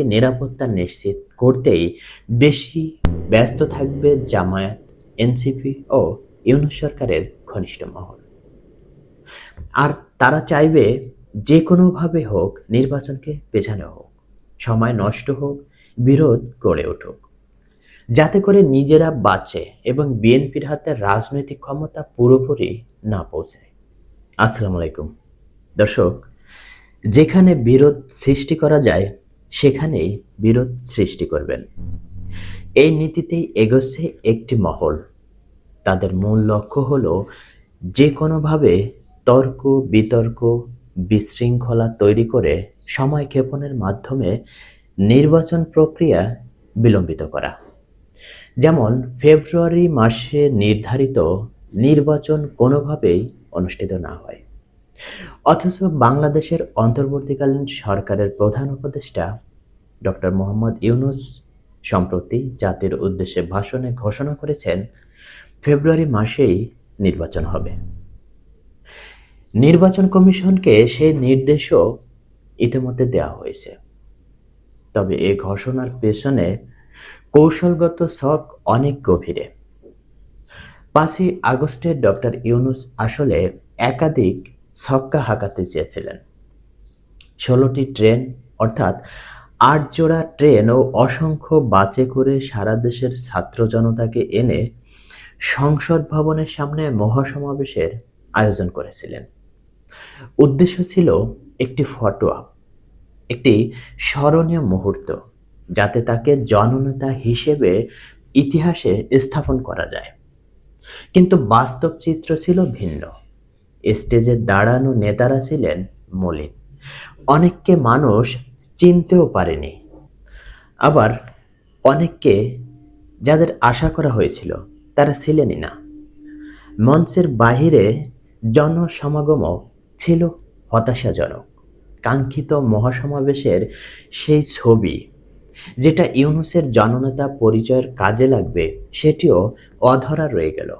নিরাপত্তা নিশ্চিত করতেই বেশি ব্যস্ত থাকবে জামায়াত, এনসিপি ও ইউনুস সরকারের ঘনিষ্ঠ মহল। আর তারা চাইবে যে কোনোভাবে হোক নির্বাচনকে পেছানো হোক, সময় নষ্ট হোক, বিরোধ গড়ে উঠুক। যাতে করে নিজেরা বাঁচে এবং বিএনপির হাতে রাজনৈতিক ক্ষমতা পুরোপুরি না পৌঁছায়। আসসালামু আলাইকুম। দর্শক, যেখানে বিরোধ সৃষ্টি করা যায় সেখানেই বিরোধ সৃষ্টি করবেন। এই নীতিতেই এগোচ্ছে একটি মহল। তাদের মূল লক্ষ্য হল যে কোনোভাবে তর্ক, বিতর্ক, বিশৃঙ্খলা তৈরি করে সময় ক্ষেপণের মাধ্যমে নির্বাচন প্রক্রিয়া বিলম্বিত করা। যেমন, ফেব্রুয়ারি মাসে নির্ধারিত নির্বাচন কোনোভাবেই অনুষ্ঠিত না হয়। অথচ বাংলাদেশের অন্তর্বর্তীকালীন সরকারের প্রধান উপদেষ্টা ডক্টর মোহাম্মদ ইউনুস সম্প্রতি জাতির উদ্দেশ্যে ভাষণে ঘোষণা করেছেন, ফেব্রুয়ারি মাসেই নির্বাচন হবে। নির্বাচন কমিশনকে সেই নির্দেশও ইতিমধ্যে দেওয়া হয়েছে। তবে এ ঘোষণার পেছনে কৌশলগত ছক অনেক গভীরে। পাঁচই আগস্টে ডক্টর ইউনুস আসলে একাধিক ছক্কা হাঁকাতে চেয়েছিলেন। ষোলোটি ট্রেন, অর্থাৎ আট জোড়া ট্রেন ও অসংখ্য বাসে করে সারা দেশের ছাত্র জনতাকে এনে সংসদ ভবনের সামনে মহাসমাবেশের আয়োজন করেছিলেন। উদ্দেশ্য ছিল একটি ফটো আপ একটি স্মরণীয় মুহূর্ত, যাতে তাকে জননেতা হিসেবে ইতিহাসে স্থাপন করা যায়। কিন্তু বাস্তব চিত্র ছিল ভিন্ন। স্টেজে দাঁড়ানো নেতারা ছিলেন মলিন। অনেককে মানুষ চিনতেও পারেনি। আবার অনেককে যাদের আশা করা হয়েছিল, তারা ছিলেনই না। মঞ্চের বাহিরে জনসমাগমও ছিল হতাশাজনক। কাঙ্ক্ষিত মহাসমাবেশের সেই ছবি, যেটা ইউনুসের জননেতা পরিচয়ের কাজে লাগবে, সেটিও অধরা রয়ে গেল।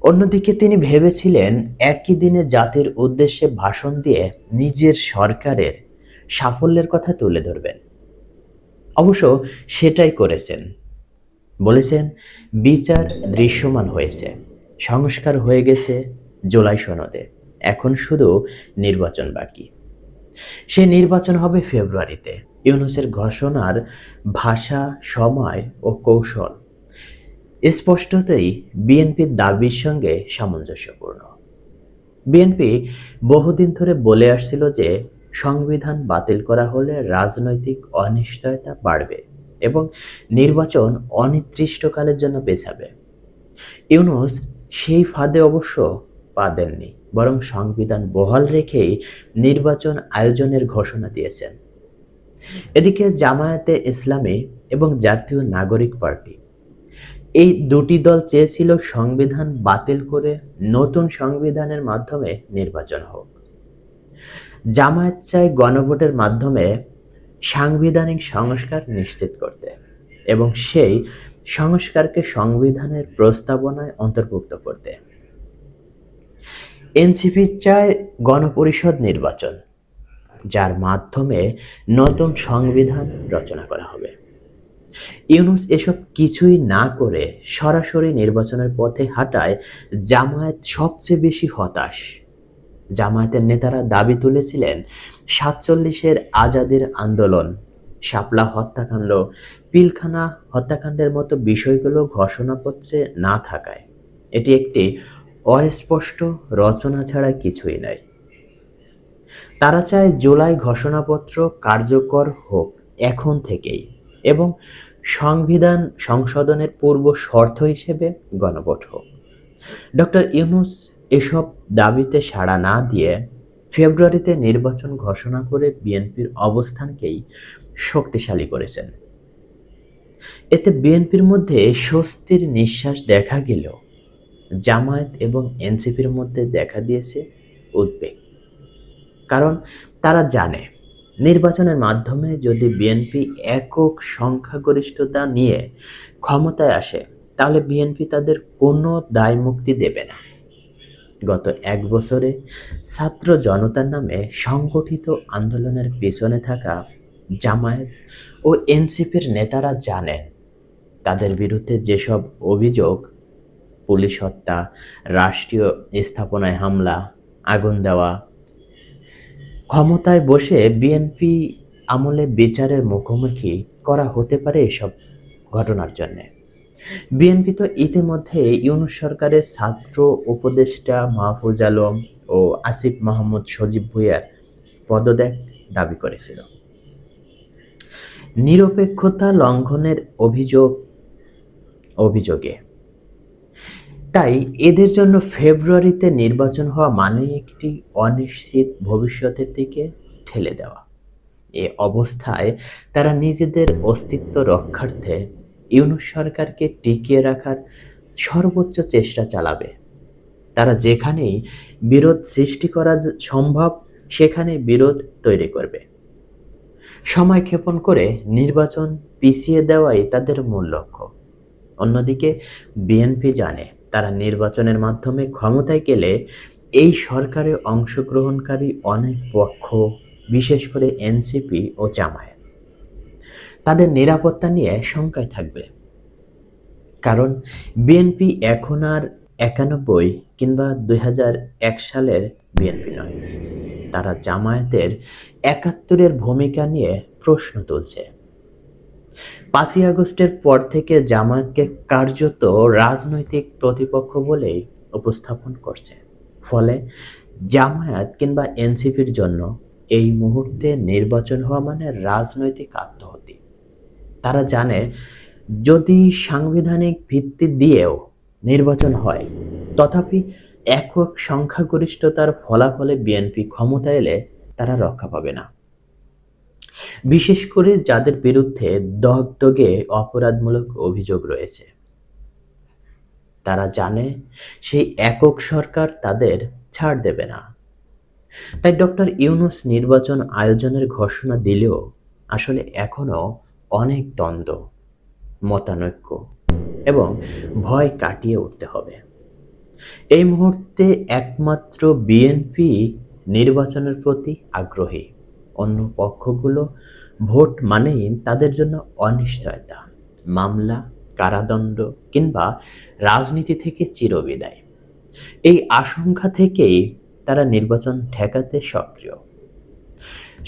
অন্যদিকে তিনি ভেবেছিলেন একই দিনে জাতির উদ্দেশ্যে ভাষণ দিয়ে নিজের সরকারের সাফল্যের কথা তুলে ধরবেন। অবশ্য সেটাই করেছেন। বলেছেন, বিচার দৃশ্যমান হয়েছে, সংস্কার হয়ে গেছে জুলাই সনদে, এখন শুধু নির্বাচন বাকি। সে নির্বাচন হবে ফেব্রুয়ারিতে। ইউনুসের ঘোষণার ভাষা, সময় ও কৌশল স্পষ্টতই বিএনপির দাবির সঙ্গে সামঞ্জস্যপূর্ণ। বিএনপি বহুদিন ধরে বলে আসছিল যে সংবিধান বাতিল করা হলে রাজনৈতিক অনিশ্চয়তা বাড়বে এবং নির্বাচন অনির্দিষ্টকালের জন্য পেছাবে। ইউনুস সেই ফাঁদে অবশ্য পা দেননি, বরং সংবিধান বহাল রেখেই নির্বাচন আয়োজনের ঘোষণা দিয়েছেন। এদিকে জামায়াতে ইসলামী এবং জাতীয় নাগরিক পার্টি এই দুটি দল চেয়েছিল সংবিধান বাতিল করে নতুন সংবিধানের মাধ্যমে নির্বাচন হোক। জামায়াত চায় গণভোটের মাধ্যমে সাংবিধানিক সংস্কার নিশ্চিত করতে এবং সেই সংস্কারকে সংবিধানের প্রস্তাবনায় অন্তর্ভুক্ত করতে। এনসিপি চায় গণপরিষদ নির্বাচন, যার মাধ্যমে নতুন সংবিধান রচনা করা হবে। ইউনুস এসব কিছুই না করে সরাসরি নির্বাচনের পথে হাঁটায় জামায়াত সবচেয়ে বেশি হতাশ। জামায়াতের নেতারা দাবি তুলেছিলেন, সাতচল্লিশের আজাদের আন্দোলন, শাপলা হত্যাকাণ্ড, পিলখানা হত্যাকাণ্ডের মতো বিষয়গুলো ঘোষণাপত্রে না থাকায়। এটি একটি অস্পষ্ট রচনা ছাড়া কিছুই নয় তারা চায় জুলাই ঘোষণাপত্র কার্যকর হোক এখন থেকেই এবং সংবিধান সংশোধনের পূর্ব শর্ত হিসেবে গণভোট হোক। ডক্টর ইউনুস এসব দাবিতে সাড়া না দিয়ে ফেব্রুয়ারিতে নির্বাচন ঘোষণা করে বিএনপির অবস্থানকেই শক্তিশালী করেছেন। এতে বিএনপির মধ্যে স্বস্তির নিঃশ্বাস দেখা গেলেও জামায়াত এবং এনসিপির মধ্যে দেখা দিয়েছে উদ্বেগ। কারণ তারা জানে নির্বাচনের মাধ্যমে যদি বিএনপি একক সংখ্যাগরিষ্ঠতা নিয়ে ক্ষমতায় আসে, তাহলে বিএনপি তাদের কোনো দায় মুক্তি দেবে না। গত এক বছরে ছাত্র জনতার নামে সংগঠিত আন্দোলনের পেছনে থাকা জামায়াত ও এনসিপির নেতারা জানেন, তাদের বিরুদ্ধে যেসব অভিযোগ, পুলিশ হত্যা, রাষ্ট্রীয় স্থাপনায় হামলা, আগুন দেওয়া ক্ষমতায় বসে বিএনপি আমলে বিচারের মুখোমুখি করা হতে পারে এসব ঘটনার জন্যে। বিএনপি তো ইতিমধ্যে ইউনুস সরকারের ছাত্র উপদেষ্টা মাহফুজ আলম ও আসিফ মাহমুদ সজীব ভুইয়ার পদত্যাগ দাবি করেছিল। নিরপেক্ষতা লঙ্ঘনের অভিযোগ অভিযোগে তাই এদের জন্য ফেব্রুয়ারিতে নির্বাচন হওয়া মানে একটি অনিশ্চিত ভবিষ্যতের দিকে ঠেলে দেওয়া। এ অবস্থায় তারা নিজেদের অস্তিত্ব রক্ষার্থে ইউনুস সরকারকে টিকিয়ে রাখার সর্বোচ্চ চেষ্টা চালাবে। তারা যেখানেই বিরোধ সৃষ্টি করা সম্ভব সেখানে বিরোধ তৈরি করবে। সময় ক্ষেপণ করে নির্বাচন পিছিয়ে দেওয়াই তাদের মূল লক্ষ্য। অন্যদিকে বিএনপি জানে তারা নির্বাচনের মাধ্যমে ক্ষমতায় গেলে এই সরকারে অংশগ্রহণকারী অনেক পক্ষ, বিশেষ করে এনসিপি ও জামায়াত। তাদের নিরাপত্তা নিয়ে শঙ্কায় থাকবে। কারণ বিএনপি এখন আর একানব্বই কিংবা দুই সালের বিএনপি নয়। তারা জামায়াতের একাত্তরের ভূমিকা নিয়ে প্রশ্ন তুলছে। পাঁচই আগস্টের পর থেকে জামায়াতকে কার্যত রাজনৈতিক প্রতিপক্ষ বলেই উপস্থাপন করছে। ফলে জামায়াত কিংবা এনসিপির জন্য এই মুহূর্তে নির্বাচন হওয়া মানে রাজনৈতিক আত্মহতি তারা জানে, যদি সাংবিধানিক ভিত্তি দিয়েও নির্বাচন হয়, তথাপি একক সংখ্যাগরিষ্ঠতার ফলাফলে বিএনপি ক্ষমতা এলে তারা রক্ষা পাবে না। বিশেষ করে যাদের বিরুদ্ধে দগদগে অপরাধমূলক অভিযোগ রয়েছে। তারা জানে সেই একক সরকার তাদের ছাড় দেবে না। তাই ডক্টর ইউনুস নির্বাচন আয়োজনের ঘোষণা দিলেও আসলে এখনও অনেক দ্বন্দ্ব, মতানৈক্য এবং ভয় কাটিয়ে উঠতে হবে। এই মুহূর্তে একমাত্র বিএনপি নির্বাচনের প্রতি আগ্রহী। অন্য পক্ষগুলো ভোট মানেই তাদের জন্য অনিশ্চয়তা, মামলা, কারাদণ্ড কিংবা রাজনীতি থেকে চিরবিদায়। এই আশঙ্কা থেকেই তারা নির্বাচন ঠেকাতে সক্রিয়।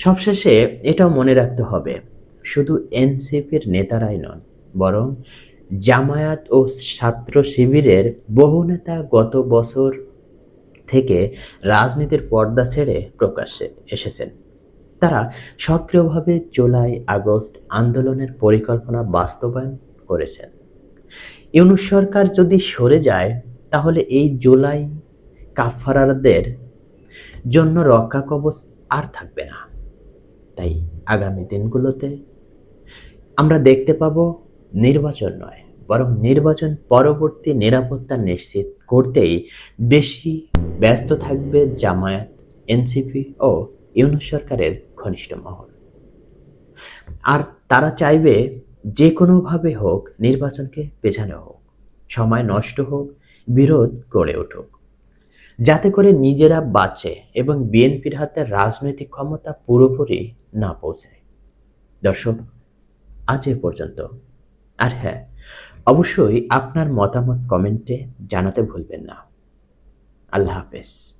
সবশেষে এটাও মনে রাখতে হবে, শুধু এনসিপির নেতারাই নন, বরং জামায়াত ও ছাত্র শিবিরের বহু নেতা গত বছর থেকে রাজনীতির পর্দা ছেড়ে প্রকাশ্যে এসেছেন। তারা সক্রিয়ভাবে জুলাই আগস্ট আন্দোলনের পরিকল্পনা বাস্তবায়ন করেছেন। ইউনুস সরকার যদি সরে যায়, তাহলে এই জুলাই কাফারারদের জন্য রক্ষা কবচ আর থাকবে না। তাই আগামী দিনগুলোতে আমরা দেখতে পাবো নির্বাচন নয়, বরং নির্বাচন পরবর্তী নিরাপত্তা নিশ্চিত করতেই বেশি ব্যস্ত থাকবে জামায়াত, এনসিপি ও ইউনুস সরকারের ঘনিষ্ঠ মহল। আর তারা চাইবে যে কোনোভাবে হোক নির্বাচনকে পেছানো হোক, সময় নষ্ট হোক, বিরোধ গড়ে উঠুক। যাতে করে নিজেরা বাঁচে এবং বিএনপির হাতে রাজনৈতিক ক্ষমতা পুরোপুরি না পৌঁছায়। দর্শক, আজ এ পর্যন্ত। আর হ্যাঁ অবশ্যই আপনার মতামত কমেন্টে জানাতে ভুলবেন না। আল্লাহ হাফেজ।